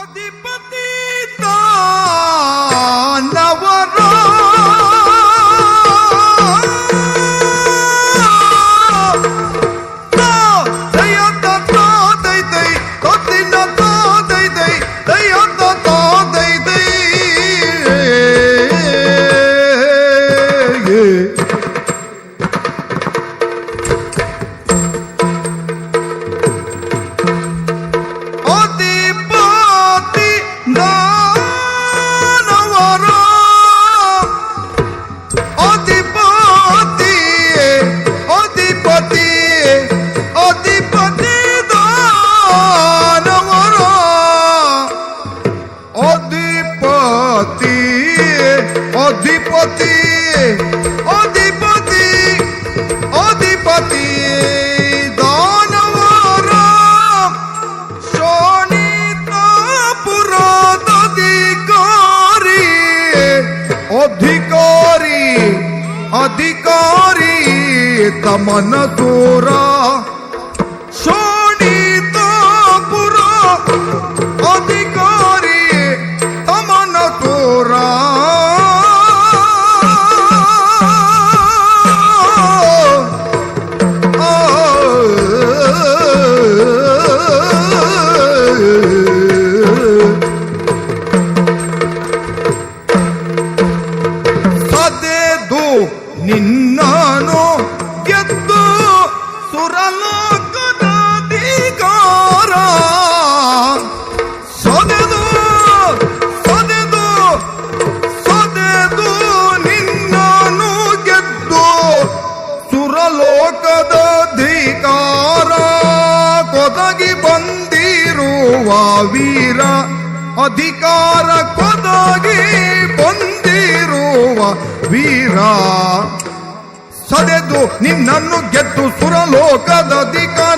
अधिपति অধিপতি অধিপতি অধিপতি দমর অধিপতি অধিপতি অধিপতি દીકરી તમન તોરા ನಿನ್ನನು ಗೆದ್ದು ಸುರಲೋಕದ ಅಧಿಕಾರ ಸದೆದು ಸದೆದು ಸದೆದು ನಿನ್ನನು ಗೆದ್ದು ಸುರಲೋಕದ ಧಿಕಾರ ಕೊದಗಿ ಬಂದಿರುವ ವೀರ, ಅಧಿಕಾರ ಕೊದಗಿ ವೀರ. ಸದೆದು ನಿನ್ನನ್ನು ಗೆದ್ದು ಸುರಲೋಕದ ಅಧಿಕಾರ